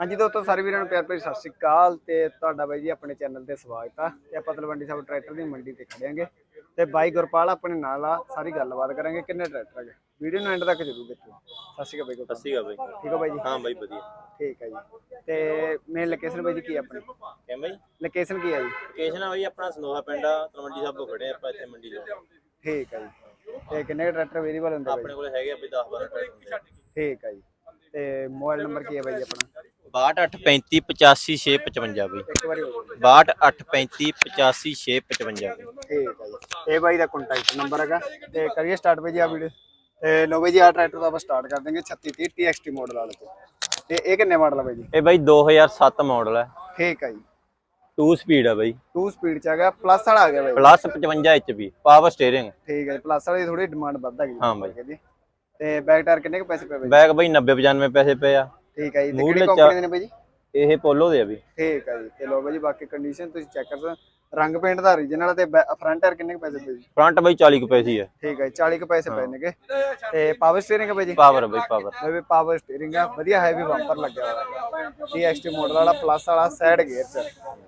ਹਾਂਜੀ ਦੋਸਤੋ ਸਾਰੇ ਵੀਰਾਂ ਨੂੰ ਪਿਆਰ ਭਰੀ ਸਤਿ ਸ਼੍ਰੀ ਅਕਾਲ ਤੇ ਤੁਹਾਡਾ ਬਾਈ ਜੀ ਆਪਣੇ ਚੈਨਲ ਤੇ ਸਵਾਗਤ ਆ ਤੇ ਆਪਾਂ ਤਲਵੰਡੀ ਸਾਹਿਬ ਟਰੈਕਟਰ ਦੀ ਮੰਡੀ ਤੇ ਖੜਿਆਂਗੇ ਤੇ ਬਾਈ ਗੁਰਪਾਲ ਆਪਣੇ ਨਾਲ ਆ ਸਾਰੀ ਗੱਲਬਾਤ ਕਰਾਂਗੇ ਕਿੰਨੇ ਟਰੈਕਟਰ ਹੈਗੇ। ਵੀਡੀਓ ਨੂੰ ਐਂਡ ਤੱਕ ਜ਼ਰੂਰ ਦੇਖਿਓ। ਸਤਿ ਸ਼੍ਰੀ ਅਕਾਲ ਬਾਈ ਗੁਰਪਾਲ। ਸਸੀ ਗਾ ਬਾਈ। ਠੀਕ ਹੋ ਬਾਈ ਜੀ? ਹਾਂ ਬਾਈ ਵਧੀਆ। ਠੀਕ ਹੈ ਜੀ। ਤੇ ਮੇਨ ਲੋਕੇਸ਼ਨ ਬਾਈ ਜੀ ਕੀ ਆ ਆਪਣੀ? ਕਿਵੇਂ ਬਾਈ? ਲੋਕੇਸ਼ਨ ਕੀ ਆ ਜੀ? ਲੋਕੇਸ਼ਨ ਆ ਬਾਈ ਆਪਣਾ ਸਨੋਹਾ ਪਿੰਡ ਆ ਤਲਵੰਡੀ ਸਾਹਿਬ ਤੋਂ ਖੜੇ ਆ ਆਪਾਂ ਇੱਥੇ ਮੰਡੀ ਤੋਂ। ਠੀਕ ਹੈ ਜੀ। ਤੇ ਕਿੰਨੇ ਟਰੈਕਟਰ ਅਵੇਲੇਬਲ ਹੁੰਦੇ ਆਪਣੇ ਕੋਲ ਹੈਗੇ ਆ ਬਈ 10 12 ਟਰੈਕਟਰ ਠੀਕ ਹੈ ਜੀ। ਤੇ ਮੋਬਾਈਲ ਨੰਬਰ ਕੀ ਹੈ ਬਾਈ ਆਪਣਾ? 6285585655 ਬਈ। ਇੱਕ ਵਾਰੀ ਹੋਰ 6285585655 ਬਈ। ਠੀਕ ਹੈ ਜੀ। ਇਹ ਬਾਈ ਦਾ ਕੰਟੈਕਟ ਨੰਬਰ ਹੈਗਾ। ਤੇ ਕਰੀਏ ਸਟਾਰਟ ਬਾਈ ਜੀ ਆ ਵੀਡੀਓ ਤੇ ਲੋ ਬਾਈ ਜੀ ਆ ਟਰੈਕਟਰ ਦਾ ਆਪਾਂ ਸਟਾਰਟ ਕਰ ਦਾਂਗੇ 3630 TXT ਮਾਡਲ ਵਾਲੇ ਤੇ। ਤੇ ਇਹ ਕਿੰਨੇ ਮਾਡਲ ਆ ਬਾਈ ਜੀ? ਇਹ ਬਾਈ 2007 ਮਾਡਲ ਹੈ ਠੀਕ ਹੈ ਜੀ। 2 ਸਪੀਡ ਆ ਬਾਈ। 2 ਸਪੀਡ ਚ ਹੈਗਾ ਪਲੱਸ ਵਾਲਾ ਆ ਗਿਆ ਬਾਈ। ਪਲੱਸ 55 HP ਪਾਵਰ ਸਟੀਅਰਿੰਗ ਠੀਕ ਹੈ ਪਲੱਸ ਵਾਲੀ ਥੋੜੀ ਡਿਮਾਂਡ ਵੱਧ ਹੈਗੀ ਹਾਂ ਬਾਈ। ਜੀ ਤੇ ਬੈਕ ਟਾਇਰ ਕਿੰਨੇ ਕੁ ਪੈਸੇ ਪਏ ਬਾਈ? ਬੈਗ ਬਾਈ 90 95 ਪੈਸੇ ਪਏ ਆ। ਠੀਕ ਹੈ ਜੀ ਤੇ ਕਿਹੜੀ ਕੰਪਨੀ ਦੇ ਨੇ ਬਾਈ ਜੀ? ਇਹ ਪੋਲੋ ਦੇ ਆ ਬਈ ਠੀਕ ਹੈ ਜੀ ਤੇ ਲੋ ਬਾਈ ਜੀ ਬਾਕੀ ਕੰਡੀਸ਼ਨ ਤੁਸੀਂ ਚੈੱਕ ਕਰ ਸਕਦੇ ਹੋ। ਰੰਗ ਪੇਂਟ ਦਾ ਓਰੀਜਨਲ ਤੇ ਫਰੰਟ ਟਾਇਰ ਕਿੰਨੇ ਕੁ ਪੈਸੇ ਪਏ ਜੀ? ਫਰੰਟ ਬਾਈ 40 ਕੁ ਪੈਸੇ ਹੀ ਠੀਕ ਹੈ ਜੀ, 40 ਕੁ ਪੈਸੇ ਪਏ ਨੇਗੇ। ਤੇ ਪਾਵਰ ਸਟੀਅਰਿੰਗ ਹੈ ਬਾਈ ਜੀ? ਪਾਵਰ ਬਾਈ ਪਾਵਰ ਇਹ ਵੀ ਪਾਵਰ ਸਟੀਅਰਿੰਗ ਆ ਵਧੀਆ ਹੈਵੀ ਬੰਪਰ ਲੱਗਿਆ ਹੋਇਆ। TXT ਮਾਡਲ ਵਾਲਾ ਪਲੱਸ ਵਾਲਾ ਸਾਈਡ ਗੇਅਰ ਚ।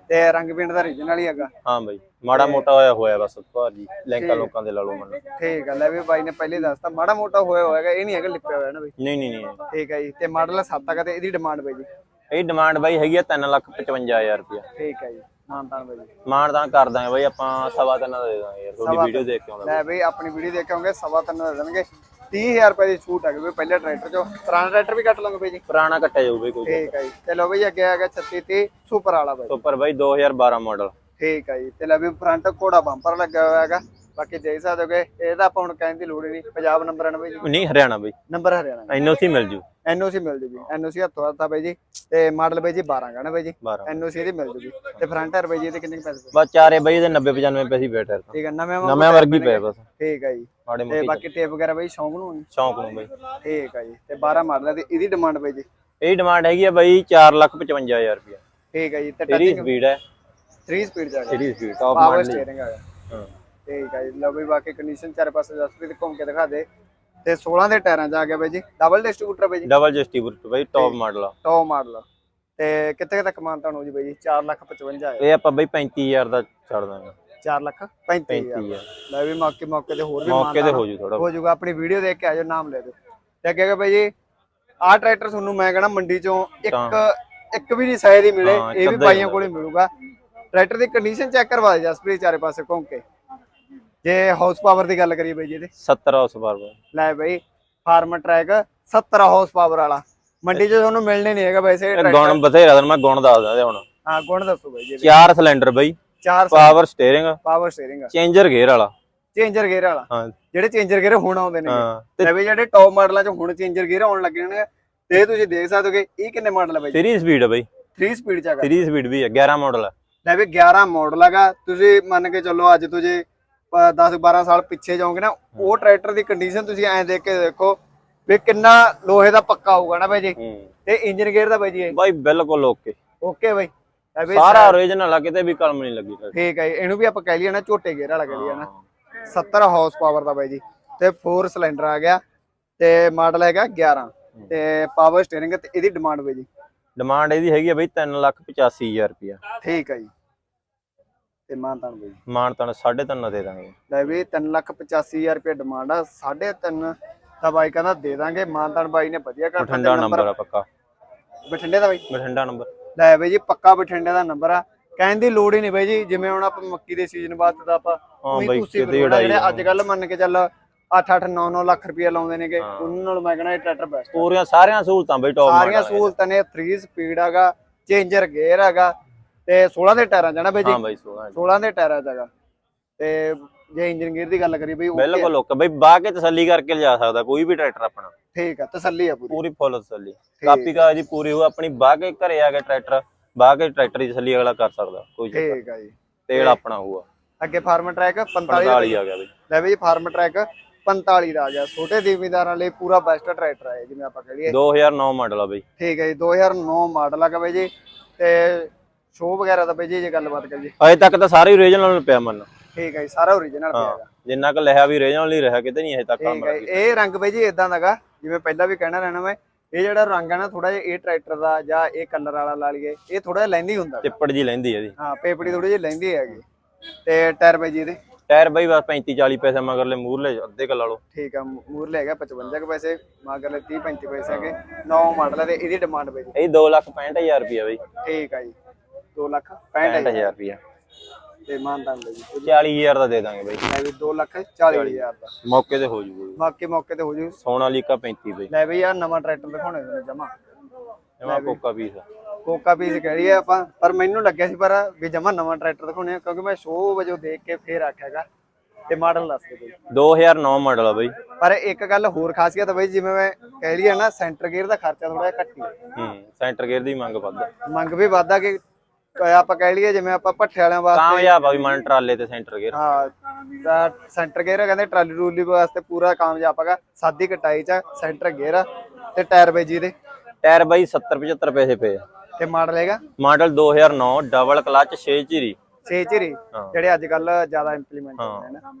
ਤੇ ਰੰਗ ਪੇਂਟ ਦਾ ਰੀਜਨਲ ਹੀ ਹੈਗਾ। ਹਾਂ ਬਾਈ ਮਾੜਾ ਮੋਟਾ ਹੋਇਆ ਹੋਇਆ ਬਸ ਭਾਜੀ ਲੈਂਕਾਂ ਲੋਕਾਂ ਦੇ ਲਾ ਲਓ ਮੰਨ ਠੀਕ ਹੈ ਲੈ ਵੀ ਬਾਈ ਨੇ ਪਹਿਲੇ ਦੱਸਤਾ ਮਾੜਾ ਮੋਟਾ ਹੋਇਆ ਹੋਏਗਾ ਇਹ ਨਹੀਂ ਹੈਗਾ ਲਿਪਿਆ ਹੋਇਆ ਨਾ ਬਈ। ਨਹੀਂ ਨਹੀਂ ਨਹੀਂ। ਠੀਕ ਹੈ ਜੀ ਤੇ ਮਾਡਲ 7 ਤੱਕ ਤੇ ਇਹਦੀ ਡਿਮਾਂਡ ਬਾਈ ਜੀ। ਇਹ ਡਿਮਾਂਡ ਬਾਈ ਹੈਗੀ ਆ 355000 ਰੁਪਇਆ। ਠੀਕ ਹੈ ਜੀ ਮਾਨਤਾਨ ਬਾਈ ਜੀ। ਮਾਨਦਾਨ ਕਰ ਦਾਂਗੇ ਬਾਈ ਆਪਾਂ ਸਵਾ ਤਿੰਨ ਦਾ ਦੇ ਦਾਂਗੇ ਯਾਰ ਤੁਹਾਡੀ ਵੀਡੀਓ ਦੇਖ ਕੇ ਆਉਂਦਾ ਲੈ ਬਈ। ਆਪਣੀ ਵੀਡੀਓ ਦੇਖ ਕੇ ਆਉਂਗੇ ਸਵਾ ਤਿੰਨ ਦੇ ਦੇਣਗੇ। 30000 ਰੁਪਏ ਦੀ ਛੂਟ ਹੈਗੀ ਬਈ ਪਹਿਲੇ ਟਰੈਕਟਰ ਚੋਂ। ਪੁਰਾਣਾ ਟਰੈਕਟਰ ਵੀ ਕੱਟ ਲਾਂਗੇ ਬਈ ਜੀ। ਪੁਰਾਣਾ ਕੱਟਿਆ ਜਾਊ ਬਾਈ ਕੋਈ ਠੀਕ ਹੈ ਜੀ। ਤੇ ਲੋ ਬਈ ਅੱਗੇ ਹੈਗਾ 3630 ਸੁਪਰ ਵਾਲਾ ਬਾਈ। ਸੁਪਰ ਬਾਈ 2012 ਮਾਡਲ ਠੀਕ ਹੈ ਜੀ। ਤੇ ਲੈ ਵੀ ਫਰੰਟ ਘੋੜਾ ਬੰਪਰ ਲੱਗਾ ਹੋਇਆ ਹੈਗਾ। ਬਾਕੀ ਦੇਖ ਸਕਦੇ ਹੋਗੇ ਇਹਦਾ ਆਪਾਂ ਹੁਣ ਕਹਿਣ ਦੀ ਲੋੜ ਹੀ ਨਹੀਂ ਪੰਜਾਬ ਨੰਬਰ ਹੈ ਨਾ ਬਈ ਜੀ। ਨਹੀਂ ਹਰਿਆਣਾ ਬਾਈ। ਨੰਬਰ ਹਰਿਆਣਾ ਐਨਓਸੀ ਮਿਲ ਜੂ। ਐਨਓਸੀ ਮਿਲ ਜੂਗੀ ਐਨਓਸੀ ਹੱਥੋਂ ਹੱਥਾ ਬਾਈ ਜੀ। ਤੇ ਮਾਡਲ ਬਾਈ ਜੀ 12 ਗਾ ਨਾ ਬਾਈ ਜੀ। 12 ਐਨਓਸੀ ਇਹਦੀ ਮਿਲ ਜੂਗੀ ਤੇ ਫਰੰਟ ਟਾਇਰ ਬਾਈ ਜੀ ਇਹਦੇ ਕਿੰਨੇ ਪੈਸੇ? ਬਸ ਚਾਰੇ ਬਾਈ ਦੇ 90 95 ਪੈਸੇ ਬੈਠੇ ਠੀਕ ਹੈ ਨਵੇਂ ਵਰਗੀ ਪਏ ਬਸ। ਠੀਕ ਹੈ ਜੀ। ਤੇ ਬਾਕੀ ਟੇਪ ਵਗੈਰਾ ਬਾਈ ਸ਼ੌਂਕ ਨੂੰ? ਸ਼ੌਂਕ ਨੂੰ ਬਾਈ। ਠੀਕ ਹੈ ਜੀ। ਤੇ 12 ਮਾਡਲ ਤੇ ਇਹਦੀ ਡਿਮਾਂਡ ਬਾਈ ਜੀ? ਇਹ ਡਿਮਾਂਡ ਹੈਗੀ ਆ ਬਾਈ 455000 ਰੁਪਇਆ। ਠੀਕ ਹੈ ਜੀ। ਤੇ ਟੱਚਿੰਗ ਸਪੀਡ ਹੈ। 3 ਸਪੀਡ ਜਾ ਤੇਰੀ ਸਪੀਡ ਟਾਪ ਪਾਵਰ ਮਾਡਲ ਹੈਗਾ ਹਾਂ। ਠੀਕ ਹੈ ਜੀ। ਲਓ ਬਈ ਬਾਕੀ ਕੰਡੀਸ਼ਨ ਚਾਰੇ ਪਾਸੇ ਜਸਪ੍ਰੀਤ ਘੁੰਮ ਕੇ ਦਿਖਾ ਦੇ। ਤੇ 16 ਦੇ ਟਾਇਰਾਂ 'ਚ ਆ ਗਿਆ ਬਾਈ ਜੀ। ਡਬਲ ਡਿਸਟ੍ਰੀਬਿਊਟਰ ਬਾਈ ਜੀ। ਡਬਲ ਜਸਟੀਬਿਊਟਰ ਬਾਈ ਟਾਪ ਮਾਡਲ ਆ। ਟੌਪ ਮਾਡਲ ਤੇ ਕਿੱਥੇ ਤੱਕ ਮਾਨਤਾ ਹੋ ਜੀ ਬਾਈ ਜੀ? 4 ਲੱਖ 55 ਹੈ ਇਹ ਆਪਾਂ ਬਾਈ 35000 ਦਾ ਛੱਡ ਦਾਂਗੇ। 4 ਲੱਖ 35 ਹਜ਼ਾਰ। 35000 ਲੈ ਵੀ ਮੌਕੇ ਮੌਕੇ ਤੇ ਹੋਰ ਵੀ ਮੌਕੇ ਤੇ ਹੋ ਜੂ ਥੋੜਾ ਹੋ ਜਾਊਗਾ ਆਪਣੀ ਵੀਡੀਓ ਦੇਖ ਕੇ ਆਜੋ ਨਾਮ ਲੈ ਦਿਓ। ਤੇ ਅੱਗੇ ਬਾਈ ਜੀ ਆਹ ਟਰੈਕਟਰ ਤੁਹਾਨੂੰ ਮੈਂ ਕਹਣਾ ਮੰਡੀ ਚੋਂ ਇੱਕ ਇੱਕ ਵੀ ਨਹੀਂ ਸਾਇਦ ਹੀ ਮਿਲੇ। ਇਹ ਵੀ ਬਾਈਆਂ ਕੋਲੇ ਮਿਲੂਗਾ। ਟਰੈਕਟਰ ਦੀ ਕੰਡੀਸ਼ਨ ਚੈੱਕ ਕਰਵਾ ਦੇ ਜਸਪ੍ਰੀਤ ਚਾਰੇ ਪਾਸੇ ਘੁੰਮ ਕੇ। ਜੇ ਹਾਊਸ ਪਾਵਰ ਦੀ ਗੱਲ ਕਰੀਏ ਬਾਈ ਜੀ ਇਹਦੇ 70 ਹਾਰਸ ਪਾਵਰ ਲੈ ਬਈ ਫਾਰਮ ਟਰੈਕ 70 ਹਾਰਸ ਪਾਵਰ ਵਾਲਾ। ਮੰਡੀ 'ਚ ਤੁਹਾਨੂੰ ਮਿਲਣੇ ਨਹੀਂ ਹੈਗਾ ਵੈਸੇ ਗੁਣ ਬਥੇਰਾ ਦਿਨ ਮੈਂ ਗੁਣ ਦੱਸਦਾ ਤੇ ਹੁਣ। ਹਾਂ ਗੁਣ ਦੱਸੋ ਬਾਈ ਜੀ। ਚਾਰ ਸਿਲੰਡਰ ਬਾਈ। ਚਾਰ power steering power steering changer gear ਵਾਲਾ। ਚੇਂਜਰ ਗੇਅਰ ਵਾਲਾ। ਹਾਂ। ਜਿਹੜੇ ਚੇਂਜਰ ਗੇਅਰ ਹੁਣ ਆਉਂਦੇ ਨੇ। ਹਾਂ ਤੇ ਲੈ ਬਈ ਜਿਹੜੇ ਟੌਪ ਮਾਡਲਾਂ 'ਚ ਹੁਣ ਚੇਂਜਰ ਗੇਅਰ ਆਉਣ ਲੱਗੇ ਨੇ ਤੇ ਤੁਸੀਂ ਦੇਖ ਸਕਦੇ ਹੋ ਕਿ ਇਹ ਕਿੰਨੇ ਮਾਡਲ ਹੈ ਬਾਈ? 3 ਸਪੀਡ ਹੈ ਬਾਈ। 3 ਸਪੀਡ 'ਚ ਹੈਗਾ। 3 ਸਪੀਡ ਵੀ ਹੈ 11 ਮਾਡਲ ਹੈ ਲੈ ਵੀ 11 ਮਾਡਲ ਹੈਗਾ। ਤੁਸੀਂ ਮੰਨ ਕੇ ਚੱਲੋ ਅੱਜ ਤੋਂ ਜੇ 10 12 ਸਾਲ ਪਿੱਛੇ ਜਾਓਗੇ ਨਾ ਉਹ ਟਰੈਕਟਰ ਦੀ ਕੰਡੀਸ਼ਨ ਤੁਸੀਂ ਐਂ ਦੇਖ ਕੇ ਦੇਖੋ ਵੀ ਕਿੰਨਾ ਲੋਹੇ ਦਾ ਪੱਕਾ ਹੋਊਗਾ ਨਾ ਬਾਈ ਜੀ। ਤੇ ਇੰਜਨ ਗੇਅਰ ਦਾ ਬਾਈ ਜੀ ਬਾਈ ਬਿਲਕੁਲ ਓਕੇ ਓਕੇ ਬਾਈ। ਸਾਰਾ ਓਰੀਜਨਲ ਆ ਕਿਤੇ ਵੀ ਕਲਮ ਨਹੀਂ ਲੱਗੀ ਠੀਕ ਹੈ ਇਹਨੂੰ ਵੀ ਆਪਾਂ ਕਹਿ ਲਈਏ ਨਾ ਝੋਟੇ ਗੇਅਰ ਵਾਲਾ ਕਹਿ ਲਈਏ ਨਾ। 70 ਹਾਰਸ ਪਾਵਰ ਦਾ ਬਾਈ ਜੀ। ਤੇ 4 ਸਿਲੰਡਰ ਆ ਗਿਆ ਤੇ ਮਾਡਲ ਹੈਗਾ 11 ਤੇ ਪਾਵਰ ਸਟੀਅਰਿੰਗ ਤੇ ਇਹਦੀ ਡਿਮਾਂਡ ਬਾਈ ਜੀ। ਡਿਮਾਂਡ ਇਹਦੀ ਹੈਗੀ ਆ ਬਾਈ 385000 ਰੁਪਇਆ। ਠੀਕ ਹੈ ਜੀ। ਤੇ ਮਾਨਤਾਨ ਬਾਈ। ਜੀ ਮਾਨ ਤਾਂ 3.5 ਦੇ ਦਾਂਗੇ। ਲੈ ਵੀ 385000 ਰੁਪਏ ਡਿਮਾਂਡ ਆ 3.5 ਤਾਂ ਬਾਈ ਕਹਿੰਦਾ ਦੇ ਦਾਂਗੇ ਮਾਨਤਾਨ ਬਾਈ ਨੇ ਵਧੀਆ ਕਰ ਬਠਿੰਡਾ ਨੰਬਰ ਆ ਪੱਕਾ। ਬਠਿੰਡੇ ਦਾ ਬਾਈ? ਬਠਿੰਡਾ ਨੰਬਰ ਲੈ ਬਾਈ ਜੀ ਪੱਕਾ ਬਠਿੰਡੇ ਦਾ ਨੰਬਰ ਆ। ਕਹਿਣ ਦੀ ਲੋੜ ਹੀ ਨਹੀਂ ਬਾਈ ਜੀ ਜਿਵੇਂ ਹੁਣ ਆਪਾਂ ਮੱਕੀ ਦੇ ਸੀਜ਼ਨ ਬਾਅਦ ਤਾਂ ਆਪਾਂ ਹਾਂ ਉਹੀ ਬਾਈ ਤੁਸੀਂ ਜਿਹੜੇ ਅੱਜ ਕੱਲ ਮੰਨ ਕੇ ਚੱਲ 8 8 9 9 ਲੱਖ ਰੁਪਏ ਲਾਉਂਦੇ ਨੇਗੇ। ਉਹਨਾਂ ਨਾਲ ਮੈਂ ਕਹਿੰਦਾ ਇਹ ਟਰੈਕਟਰ ਬੈਸਟ ਪੂਰੀਆਂ ਸਾਰੀਆਂ ਸਹੂਲਤਾਂ ਬਾਈ ਟੌਪ ਸਾਰੀਆਂ ਸਹੂਲਤਾਂ ਨੇ 3 ਸਪੀਡ ਹੈਗਾ ਚੇਂਜਰ ਗੇਅਰ ਹੈਗਾ ਤੇ 16 ਦੇ ਟਾਇਰਾਂ ਜਾਣਾ ਬਾਈ ਜੀ? ਹਾਂ ਬਾਈ 16 16 ਦੇ ਟਾਇਰਾਂ ਹੈਗਾ। ਤੇ ਜੇ ਇੰਜਨ ਗੇਅਰ ਦੀ ਗੱਲ ਕਰੀਏ ਬਈ ਬਿਲਕੁਲ ਓਕੇ। ਬਾਈ ਬਾਹ ਕੇ ਤਸੱਲੀ ਕਰਕੇ ਲਿਜਾ ਸਕਦਾ ਕੋਈ ਵੀ ਟਰੈਕਟਰ ਆਪਣਾ। ਠੀਕ ਆ ਤਸੱਲੀ ਆ ਪੂਰੀ। ਪੂਰੀ ਫੁੱਲ ਤਸੱਲੀ। ਕਾਪੀ ਕਾਗਜ਼ ਦੀ ਪੂਰੀ ਹੋ ਆਪਣੀ ਬਾਹ ਕੇ ਘਰੇ ਆ ਕੇ ਟਰੈਕਟਰ ਬਾਹ ਕੇ ਟਰੈਕਟਰ ਦੀ ਤਸੱਲੀ ਅਗਲਾ ਕਰ ਸਕਦਾ ਕੋਈ ਠੀਕ ਆ ਜੀ। ਤੇਲ ਆਪਣਾ ਹੋਊਗਾ। ਅੱਗੇ ਫਾਰਮ ਟਰੈਕ 45 ਦਾ 45 ਆ ਗਿਆ ਬਾਈ। ਲੈ ਬਈ ਫਾਰਮ ਟਰੈਕ 45 ਦਾ ਆ ਗਿਆ। ਛੋਟੇ ਜ਼ਿਮੀਂਦਾਰਾਂ ਲਈ ਪੂਰਾ ਬੈਸਟ ਟਰੈਕਟਰ ਹੈ ਜਿਵੇਂ ਆਪਾਂ ਕਹ ਲਈਏ। 2009 ਮਾਡਲ ਆ ਬਾਈ। ਠੀਕ ਹੈ ਜੀ 2009 ਮਾਡਲ ਹੈਗਾ ਬਈ ਜੀ। ਤੇ ਸ਼ੋ ਵਗੈਰਾ ਦਾ ਬਈ ਜੀ ਜੇ ਗੱਲਬਾਤ ਕਰੀਏ। ਅਜੇ ਤੱਕ ਤਾਂ ਸਾਰੇ ਓਰੀਜਨਲ ਪਿਆ ਮੰਨ। ਠੀਕ ਹੈ ਜੀ ਸਾਰਾ ਓਰੀਜਨਲ ਪਿਆ ਹਾਂ ਹੈਗਾ। ਜਿੰਨਾ ਕੁ ਲਿਖਿਆ ਵੀ ਓਰੀਜਨਲ ਹੀ ਰਿਹਾ ਕਿਤੇ ਨਹੀਂ ਅਜੇ ਤੱਕ ਕੰਮ ਹੈ ਲੱਗੀ ਇਹ ਰੰਗ ਬਈ ਜੀ ਇਦਾਂ ਦਾਗਾ ਜਿਵੇਂ ਪਹਿਲਾਂ ਵੀ ਕਹਿਣਾ ਰਹਿਣਾ ਮੈਂ ਇਹ ਜਿਹੜਾ ਰੰਗ ਹੈ ਨਾ ਥੋੜਾ ਜਿਹਾ ਇਹ ਟਰੈਕਟਰ ਦਾ ਜਾਂ ਇਹ ਕਲਰ ਵਾਲਾ ਲਾ ਲਈਏ ਇਹ ਥੋੜਾ ਜਿਹਾ ਲੈਂਦੀ ਹੁੰਦਾ। ਚਿੱਪੜ ਜੀ ਲੈਂਦੀ ਇਹਦੀ ਹਾਂ ਪੇਪੜੀ ਥੋੜੀ ਜਿਹੀ ਲੈਂਦੀ ਹੈਗੀ। ਤੇ ਟਾਇਰ ਬਾਈ ਜੀ ਇਹਦੇ? ਟਾਇਰ ਬਈ ਬਸ 35 40 ਪੈਸੇ ਮਗਰਲੇ ਮੂਰਲੇ ਅੱਧੇ ਕ ਲਾ ਠੀਕ ਆ ਮੂਰ ਲੈ ਗਿਆ 55 ਕੁ ਪੈਸੇ ਮਗਰਲੇ 30 35 ਪੈਸੇ ਹੈਗੇ। ਨੌ ਮਾਡਲ ਹੈ ਤੇ ਇਹਦੀ ਡਿਮਾਂਡ ਬਾਈ ਇਹ 2 ਲੱਖ 65000 ਰੁਪਿਆ ਬਈ। ਠੀਕ ਆ ਜੀ। 2 ਲੱਖ 65000 65000 ਰੁਪਿਆ ਤੇ ਮਾਨਦਾਨ ਬਾਈ ਜੀ 40000 ਦਾ ਦੇ ਦਾਂਗੇ ਬਈ। ਲੈ ਵੀ 2 ਲੱਖ 40000 ਦਾ। ਮੌਕੇ ਤੇ ਹੋ ਜੂਗਾ ਬਾਕੀ ਮੌਕੇ ਤੇ ਹੋ ਜੂ। ਸੋਨਾਲੀਕਾ 35 ਬਈ। ਲੈ ਬਈ ਆ ਨਵਾਂ ਟਰੈਕਟਰ ਦਿਖਾਉਣੇ ਨੇ ਜਮਾ। ਜਮਾ ਕੋਕਾ ਪੀਸ ਕੋਕਾ ਪੀਸ ਕਹਿ ਰਹੀ ਹੈ ਆਪਾਂ ਪਰ ਮੈਨੂੰ ਲੱਗਿਆ ਸੀ ਪਰ ਵੀ ਜਮਾ ਨਵਾਂ ਟਰੈਕਟਰ ਦਿਖਾਉਣੇ ਆ ਕਿਉਂਕਿ ਮੈਂ ਸ਼ੋਅ ਵਜੋਂ ਦੇਖ ਕੇ ਫੇਰ ਆਖਿਆਗਾ ਤੇ ਮਾਡਲ ਦੱਸ ਦੇ ਬਈ। 2009 ਮਾਡਲ ਆ ਬਈ। ਪਰ ਇੱਕ ਗੱਲ ਹੋਰ ਖਾਸੀਅਤ ਬਈ ਜਿਵੇਂ ਮੈਂ ਕਹਿ ਰਹੀ ਆ ਨਾ ਸੈਂਟਰ ਗੇਅਰ ਦਾ ਖਰਚਾ ਥੋੜਾ ਜਿਹਾ ਘੱਟ ਹੀ ਹੈ ਹੂੰ ਸੈਂਟਰ ਗੇਅਰ ਦੀ ਮੰਗ ਵੱਧ ਮੰਗ ਵੀ ਵਾਧਾ ਕ- ਆਪਾਂ ਕਹਿ ਲਈਏ ਜਿਵੇਂ ਆਪਾਂ ਭੱਠੇ ਵਾਲਿਆਂ ਵਾਸਤੇ ਕਾਮਯਾਬ ਆ ਵੀ ਮਨ ਟਰਾਲੇ ਤੇ ਸੈਂਟਰ ਗੇਅਰ। ਹਾਂ ਤਾਂ ਸੈਂਟਰ ਗੇਅਰ ਕਹਿੰਦੇ ਟਰਾਲੀ ਰੂਲੀ ਵਾਸਤੇ ਪੂਰਾ ਕਾਮਯਾਬ ਹੈਗਾ। ਸਾਦੀ ਕਟਾਈ ਚ ਸੈਂਟਰ ਗੇਅਰ ਆ ਤੇ ਟਾਇਰ ਬਈ ਜੀ ਦੇ। ਟਾਇਰ ਬਾਈ 70 75 ਪੈਸੇ ਪਏ ਆ। ਤੇ ਮਾਡਲ ਹੈਗਾ? ਮਾਡਲ 2009 ਡਬਲ ਕਲਚ 6 ਚੀਰੀ ਛੇ ਚਿਰੀ ਹਾਂ। ਜਿਹੜੇ ਅੱਜ ਕੱਲ ਜ਼ਿਆਦਾ ਇੰਪਲੀਮੈਂਟ ਹੁੰਦੇ ਨੇ ਨਾ।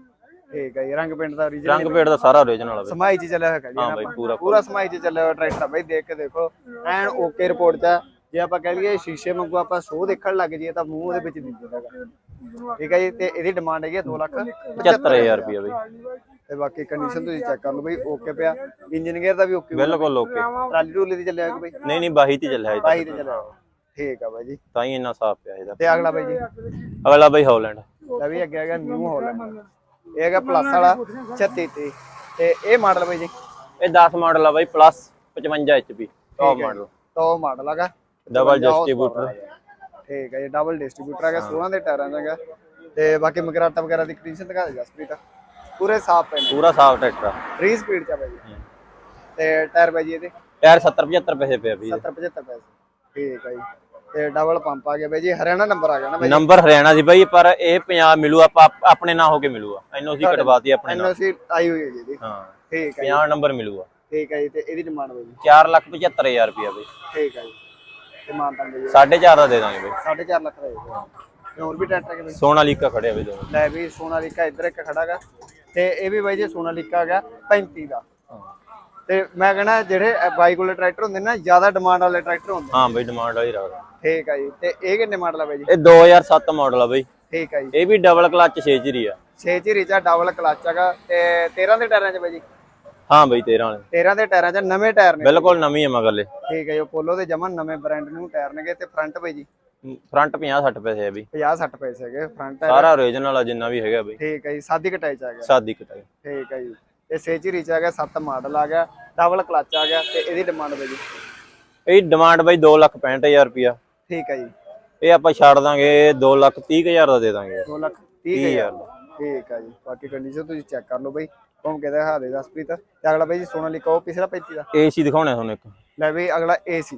ਠੀਕ ਹੈ ਜੀ ਰੰਗ ਪਿੰਡ ਦਾ ਓਰੀਜਨਲ ਰੰਗ ਪੇੜ ਦਾ ਸਾਰਾ ਓਰੀਜਨਲ ਆ ਬਈ। ਸਮਾਈ ਚ ਚੱਲਿਆ ਹੋਇਆ ਖੜੀ ਹਾਂ ਬਾਈ। ਪੂਰਾ- ਪੂਰਾ ਸਮਾਈ ਚ ਚੱਲਿਆ ਹੋਇਆ ਟਰੈਕਟਰ ਆ ਬਾਈ ਦੇਖ ਕੇ ਦੇਖੋ। ਐਨ ਓਕੇ ਰਿਪੋਰਟ ਚ ਆ। ਜੇ ਆਪਾਂ ਕਹਿ ਲਈਏ ਸ਼ੀਸ਼ੇ ਵਾਂਗੂ ਆਪਾਂ ਸੋ ਦੇਖਣ ਲੱਗ ਜਾਈਏ ਤਾਂ ਮੂੰਹ ਉਹਦੇ ਵਿੱਚ ਦਿਖ ਜਾਏਗਾ ਠੀਕ ਹੈ ਜੀ ਤੇ ਇਹਦੀ ਡਿਮਾਂਡ ਹੈਗੀ 2 ਲੱਖ। 75000 ਰੁਪਿਆ ਬਈ। ਤੇ ਬਾਕੀ ਕੰਡੀਸ਼ਨ ਤੁਸੀਂ ਚੈੱਕ ਕਰ ਲਓ ਬਈ ਓਕੇ ਪਿਆ। ਇੰਜਨ ਗੇਅਰ ਦਾ ਵੀ ਓਕੇ ਬਿਲਕੁਲ ਓਕੇ ਟਰਾਲੀ ਰੂਲੀ ਦੀ ਚੱਲਿਆ ਹੋਇਆ ਬਈ। ਨਹੀਂ ਨਹੀਂ ਬਾਹੀ ਤੇ ਚੱਲਿਆ ਬਾਈ ਤੇ ਚੱਲਿਆ। ਠੀਕ ਆ ਬਾਈ ਜੀ। ਤਾਂ ਹੀ ਇੰਨਾ ਸਾਫ਼ ਪਿਆ ਇਹਦਾ। ਤੇ ਅਗਲਾ ਬਾਈ ਜੀ। ਅਗਲਾ ਬਈ ਹੌਲੈਂਡ ਲੈ ਵੀ ਅੱਗੇ ਹੈਗਾ ਨਿਊ ਹਾਲੈਂਡ ਇਹ ਹੈਗਾ ਪਲੱਸ ਵਾਲਾ 36 ਤੇ ਤੇ ਇਹ ਮਾਡਲ ਬਾਈ ਜੀ। ਇਹ 10 ਮਾਡਲ ਆ ਬਾਈ plus 55 HP top model top model ਹੈਗਾ ਡਬਲ 55 ਡਿਸਟ੍ਰੀਬਿਊਟਰ। ਠੀਕ ਹੈ ਜੀ ਡਬਲ ਡਿਸਟ੍ਰੀਬਿਊਟਰ ਹੈਗਾ 16 ਦੇ ਟਾਇਰਾਂ ਦਾ ਹੈਗਾ। ਤੇ ਬਾਕੀ ਮਗਰਾਟਾ ਵਗੈਰਾ ਦੀ ਕੰਡੀਸ਼ਨ ਦਿਖਾ ਦੇ ਜਸਪ੍ਰੀਤ ਪੂਰੇ ਸਾਫ਼ ਨੇ। ਪੂਰਾ ਸਾਫ਼ ਟਰੈਕਟਰ ਆ। 3 ਸਪੀਡ ਚ ਆ ਬਾਈ ਜੀ। ਤੇ ਟਾਇਰ ਬਾਈ ਜੀ ਇਹਦੇ? ਟਾਇਰ 70 75 ਪੈਸੇ ਪਿਆ ਵੀ 70 75 ਪੈਸੇ। ਠੀਕ ਹੈ ਜੀ। ਤੇ ਡਬਲ ਪੰਪ ਆ ਗਿਆ ਬਾਈ ਜੀ। ਹਰਿਆਣਾ ਨੰਬਰ ਆ ਗਿਆ ਨਾ ਬਾਈ ਨੰਬਰ ਹਰਿਆਣਾ ਸੀ ਬਾਈ ਪਰ ਇਹ ਪੰਜਾਬ ਮਿਲੂ ਆਪਾਂ ਆਪ- ਆਪਣੇ ਨਾਂ ਹੋ ਕੇ ਮਿਲੂਗਾ ਐਨਓਸੀ ਕਟਵਾਤੀ ਆਪਣੇ ਨਾਲ ਐਨਓਸੀ ਆਈ ਹੋਈ ਹੈ ਜੀ ਇਹਦੀ। ਹਾਂ। ਠੀਕ ਹੈ 50 ਨੰਬਰ ਮਿਲੂਗਾ ਠੀਕ ਹੈ ਜੀ। ਤੇ ਇਹਦੀ ਡਿਮਾਂਡ ਬਾਈ ਜੀ? 475000 ਰੁਪਇਆ ਬਈ ਠੀਕ ਹੈ ਜੀ। ਤੇ ਮਾਨਤਾਂ ਬਾਈ ਜੀ 4.5 ਦਾ ਦੇ ਦਾਂਗੇ ਬਈ। 4.5 ਲੱਖ ਦਾ ਤੇ ਹੋਰ ਵੀ ਟਰੈਕਟਰ ਹੈਗੇ ਬਾਈ। ਸੋਨਾਲੀਕਾ ਖੜਿਆ ਬਈ ਦੋ ਲੈ ਵੀ ਸੋਨਾਲੀਕਾ ਇੱਧਰ ਇੱਕ ਖੜਾਗਾ। ਤੇ ਇਹ ਵੀ ਬਾਈ ਜੀ ਸੋਨਾਲੀਕਾ ਹੈਗਾ 35 ਦਾ। ਤੇ ਮੈਂ ਕਹਿੰਦਾ ਜਿਹੜੇ ਬਾਈਕ ਵਾਲੇ ਟਰੈਕਟਰ ਹੁੰਦੇ ਨੇ ਨਾ ਜ਼ਿਆਦਾ ਡਿਮਾਂਡ ਵਾਲੇ ਟਰੈਕਟਰ ਹੁੰਦੇ। ਹਾਂ ਬਈ ਡਿਮਾਂਡ ਵਾਲੀ ਰੱਖਦਾ। ਠੀਕ ਹੈ ਜੀ। ਤੇ ਇਹ ਕਿੰਨੇ ਮਾਡਲ ਆ ਬਾਈ ਜੀ? ਇਹ 2007 ਮਾਡਲ ਆ ਬਈ। ਠੀਕ ਹੈ ਜੀ। ਇਹ ਵੀ ਡਬਲ ਕਲਚ 6 ਚਿਰੀ ਆ। 6 ਚ ਰਿਚਾ ਡਬਲ ਕਲਚ ਹੈਗਾ। ਤੇ 13 ਦੇ ਟਾਇਰਾਂ 'ਚ ਬਾਈ ਜੀ? ਹਾਂ ਬਈ 13 ਵਾਲੇ। 13 ਦੇ ਟਾਇਰਾਂ 'ਚ ਨਵੇਂ ਟਾਇਰ ਨੇ। ਬਿਲਕੁਲ ਨਵੀਂ ਹੈ ਮਗਰਲੇ। ਠੀਕ ਹੈ ਜੀ ਪੋਲੋ ਦੇ ਜਮਨ ਨਵੇਂ ਬ੍ਰਾਂਡ ਨੂੰ ਟਾਇਰ ਨੇਗੇ ਤੇ ਫਰੰਟ ਬਾਈ ਜੀ। ਫਰੰਟ 50 60 ਪੈਸੇ ਆ ਬਈ। 50 60 ਪੈਸੇ ਹੈਗੇ ਫਰੰਟ ਸਾਰਾ ਓਰੀਜਨਲ ਆ ਜਿੰਨਾ ਵੀ ਹੈਗਾ ਬਈ। ਠੀਕ ਹੈ ਜੀ ਸਾਦੀ ਕਟਾਈ 'ਚ ਆ ਗਿਆ। ਸਾਦੀ ਕਟਾਈ। ਠੀਕ ਹੈ ਜੀ ਇਹ 6 ਚ ਰਿਚ ਆ ਗਿਆ 7 ਮਾਡਲ ਆ ਗਿਆ ਡਬਲ ਕਲਚ ਆ ਗਿਆ ਤੇ ਇਹਦੀ ਡਿਮਾਂਡ ਬਾਈ ਜੀ। ਇਹ ਡਿਮਾਂਡ ਬਈ 265000 ਰੁਪਇਆ। ਠੀਕ ਹੈ ਜੀ। ਇਹ ਆਪਾਂ ਛੱਡ ਦਾਂਗੇ 230000 ਦਾ ਦੇ ਦਾਂਗੇ। 2 ਲੱਖ 30 ਹਜ਼ਾਰ ਠੀਕ ਹੈ ਜੀ ਬਾਕੀ ਕੰਡੀਸ਼ਨ ਤੁਸੀਂ ਚੈੱਕ ਕਰ ਲਓ ਬਾਈ। ਕੌਣ ਕਹਿੰਦਾ ਹਾਂ ਦੇ ਦਸਪ੍ਰੀਤ ਤੇ ਅਗਲਾ ਬਾਈ ਜੀ ਸੋਨਾਲੀਕਾ ਉਹ ਪਿਛਲਾ 35 ਦਾ। ਏਸੀ ਦਿਖਾਉਣਾ ਤੁਹਾਨੂੰ ਇੱਕ। ਲੈ ਬਈ ਅਗਲਾ ਏਸੀ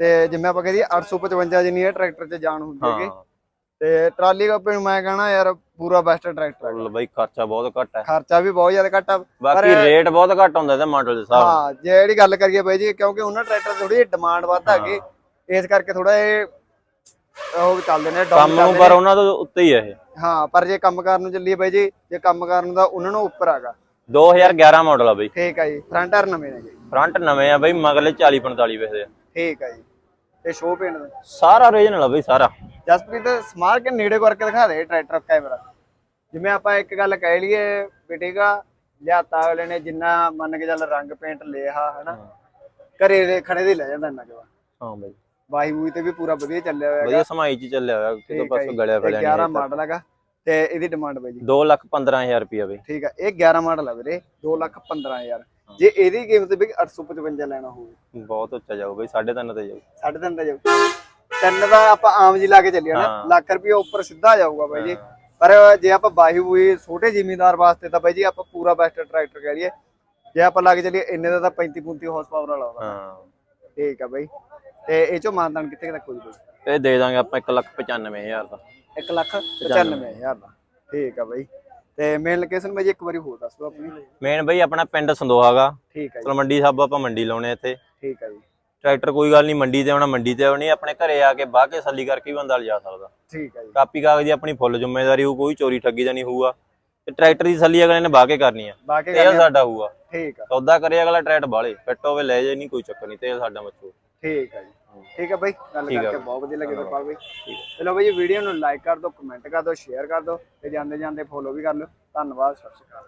ਤੇ ਜਿਵੇਂ ਆਪਾਂ ਕਹਦੇ 855 ਜਿੰਨੀ ਇਹ ਟਰੈਕਟਰ 'ਚ ਜਾਣ ਹੁੰਦੀ ਹੈਗੀ। ਤੇ ਟਰਾਲੀ ਕੱਪੇ ਨੂੰ ਮੈਂ ਕਹਣਾ ਯਾਰ ਪੂਰਾ ਬੈਸਟ ਟਰੈਕਟਰ ਹੈ ਬਈ ਖਰਚਾ ਬਹੁਤ ਘੱਟ ਹੈ। ਖਰਚਾ ਵੀ ਬਹੁਤ ਜ਼ਿਆਦਾ ਘੱਟ ਆ। ਬਾਕੀ ਰੇਟ ਬਹੁਤ ਘੱਟ ਹੁੰਦਾ ਇਹਦਾ ਮਾਡਲ ਦੇ ਹਿਸਾਬ। ਹਾਂ ਜਿਹੜੀ ਗੱਲ ਕਰੀਏ ਬਾਈ ਜੀ ਕਿਉਂਕਿ ਉਹਨਾਂ ਟਰੈਕਟਰ ਥੋੜੀ ਜਿਹੀ ਡਿਮਾਂਡ ਵੱਧ ਹੈਗੀ ਇਸ ਕਰਕੇ ਥੋੜਾ ਇਹ ਉਹ ਚੱਲਦੇ ਨੇ ਕੰਮ ਨੂੰ ਪਰ। ਉਹਨਾਂ ਤੋਂ ਉੱਤੇ ਹੀ ਹੈ ਇਹ। ਹਾਂ ਪਰ ਜੇ ਕੰਮ ਕਰਨ ਨੂੰ ਚੱਲੀਏ ਬਾਈ ਜੀ ਜੇ ਕੰਮ ਕਰਨ ਦਾ ਉਹਨਾਂ ਨੂੰ ਉੱਪਰ ਹੈਗਾ। 2011 ਮਾਡਲ ਆ ਬਈ। ਠੀਕ ਹੈ ਜੀ ਫਰੰਟ ਟਾਇਰ ਨਵੇਂ ਨੇਗੇ ਫਰੰਟ ਨਵੇਂ ਆ ਬਈ ਮਗਰਲੇ 40 45 ਪੈਸੇ ਆ। ਠੀਕ ਹੈ ਜੀ ਤੇ ਸ਼ੋਅ ਪੇਂਟ ਦਾ। ਸਾਰਾ ਓਰੀਜਨਲ ਆ ਬਈ ਸਾਰਾ। ਜਸਪ੍ਰੀਤ ਸਮਾਰ ਕੇ ਨੇੜੇ ਕਰਕੇ ਦਿਖਾ ਦੇ ਟਰੈਕਟਰ ਕੈਮਰਾ ਜਿਵੇਂ ਆਪਾਂ ਇੱਕ ਗੱਲ ਕਹਿ ਲਈਏ ਆ ਲਿਆਤਾ ਅਗਲੇ ਨੇ ਜਿੰਨਾ ਮੰਨ ਕੇ ਚੱਲ ਰੰਗ ਪੇਂਟ ਲਿਆ ਹਨਾ। ਘਰੇ ਦੇ ਖੜੇ ਦੇ ਲੈ ਜਾਂਦਾ ਇੰਨਾ ਕਿ ਹਾਂ ਬਈ। ਬਾਈ ਬੂਈ ਤੇ ਵੀ ਪੂਰਾ ਵਧੀਆ ਚੱਲਿਆ ਹੋਇਆ ਵਧੀਆ ਸਮਾਈ ਚ ਚੱਲਿਆ ਹੋਇਆ ਕਿਤੋਂ ਠੀਕ ਜੀ। ਗਲਿਆ ਇਹ ਫੜਿਆ 11 ਨਹੀਂ ਮਾਡਲ ਹੈਗਾ ਤੇ ਇਹਦੀ ਡਿਮਾਂਡ ਬਾਈ ਜੀ। 2 ਲੱਖ 15000 ਰੁਪਇਆ ਬਈ। ਠੀਕ ਆ ਇਹ 11 ਮਾਡਲ ਆ ਵੀਰੇ 2 ਲੱਖ 15000 ਜੇ ਇਹਦੀ ਕੀਮਤ ਵੀ 855 ਲੈਣਾ ਹੋਵੇ। ਬਹੁਤ ਉੱਚਾ ਜਾਊ ਬਈ 3.5 ਤੇ ਜਾਊ। ਸਾਢੇ ਤਿੰਨ ਦਾ ਜਾਊ। ਤਿੰਨ ਦਾ ਆਪਾਂ ਆਮ ਜੀ ਲਾ ਕੇ ਚੱਲਿਆ ਨਾ ਹਾਂ। ਲੱਖ ਰੁਪਏ ਉੱਪਰ ਸਿੱਧਾ ਜਾਊਗਾ ਬਾਈ ਜੀ। ਪਰ ਜੇ ਆਪਾਂ ਬਾਹੀ ਬੂਈ ਛੋਟੇ ਜ਼ਿਮੀਂਦਾਰ ਵਾਸਤੇ ਤਾਂ ਬਾਈ ਜੀ ਆਪਾਂ ਪੂਰਾ ਬੈਸਟ ਟਰੈਕਟਰ ਕਹਿ ਲਈਏ। ਜੇ ਆਪਾਂ ਲਾ ਕੇ ਚੱਲੀਏ ਇੰਨੇ ਦਾ ਤਾਂ 35 35 ਹਾਰਸ ਪਾਵਰ ਵਾਲਾ ਆਉਂਦਾ। ਹਾਂ। ਠੀਕ ਆ ਬਾਈ। ਤੇ ਇਹ ਚੋਂ ਮਾਨਦਾਨ ਕਿੱਥੇ ਤੱਕ ਹੋਈ ਬਾਈ ਇਹ ਦੇ ਦਾਂਗੇ ਆਪਾਂ 1 ਲੱਖ 95000 ਦਾ। 1 ਲੱਖ 95000 ਦਾ। ਠੀਕ ਆ ਬਾਈ। ਤੇ ਮੇਨ ਲੋਕੇਸ਼ਨ ਬਾਈ ਜੀ ਇੱਕ ਵਾਰੀ ਹੋਰ ਦੱਸ ਦਿਓ ਆਪਣੀ। ਮੇਨ ਬਈ ਆਪਣਾ ਪਿੰਡ ਸੰਦੋਹਾਗਾ ਠੀਕ ਆ ਜੀ। ਤਲਮੰਡੀ ਸਾਹਿਬ ਆਪਾਂ ਮੰਡੀ ਲਾਉਣੇ ਇੱਥੇ। ਠੀਕ ਆ ਜੀ। ਟਰੈਕਟਰ ਕੋਈ ਗੱਲ ਨਹੀਂ ਮੰਡੀ ਤੇ ਆਉਣਾ ਮੰਡੀ ਤੇ ਆਉਣੀ ਆਪਣੇ ਘਰੇ ਆ ਕੇ ਬਾਹ ਕੇ ਸੱਲੀ ਕਰਕੇ ਵੀ ਬੰਦਾ ਲਿਜਾ ਸਕਦਾ। ਠੀਕ ਆ ਜੀ। ਕਾਪੀ ਕਾਗਜ਼ ਦੀ ਆਪਣੀ ਫੁੱਲ ਜ਼ਿੰਮੇਵਾਰੀ ਹੋਊ ਕੋਈ ਚੋਰੀ ਠੱਗੀ ਦਾ ਨਹੀਂ ਹੋਊਗਾ। ਤੇ ਟਰੈਕਟਰ ਦੀ ਤਸੱਲੀ ਅਗਲੇ ਨੇ ਵਾਹ ਕੇ ਕਰਨੀ ਆ। ਤੇਲ ਸਾਡਾ ਹੋਊਗਾ। ਠੀਕ ਆ। ਸੌਦਾ ਕਰੇ ਅਗਲਾ ਟਰੈਕਟ ਬਾਲੇ ਫਿੱਟ ਹੋਵੇ ਲੈ ਜੇ ਨਹੀਂ ਕੋਈ ਚੱਕਰ ਨਹੀਂ ਤੇਲ ਸਾਡਾ ਮੱਚੂ ਠੀਕ ਆ ਜੀ। ਠੀਕ ਆ ਬਾਈ ਗੱਲ ਠੀਕ ਕਰਕੇ। ਬਹੁਤ ਵਧੀਆ ਲੱਗੇ ਗੁਰਪਾਲ ਬਾਈ। ਚਲੋ ਬਾਈ ਵੀਡੀਓ ਨੂੰ ਲਾਈਕ ਕਰ ਦਿਓ ਕਮੈਂਟ ਕਰ ਦਿਓ ਸ਼ੇਅਰ ਕਰ ਦਿਓ ਤੇ ਜਾਂਦੇ ਜਾਂਦੇ ਫੋਲੋ ਵੀ ਕਰ ਲਿਓ। ਧੰਨਵਾਦ ਸਤਿ ਸ਼੍ਰੀ ਅਕਾਲ।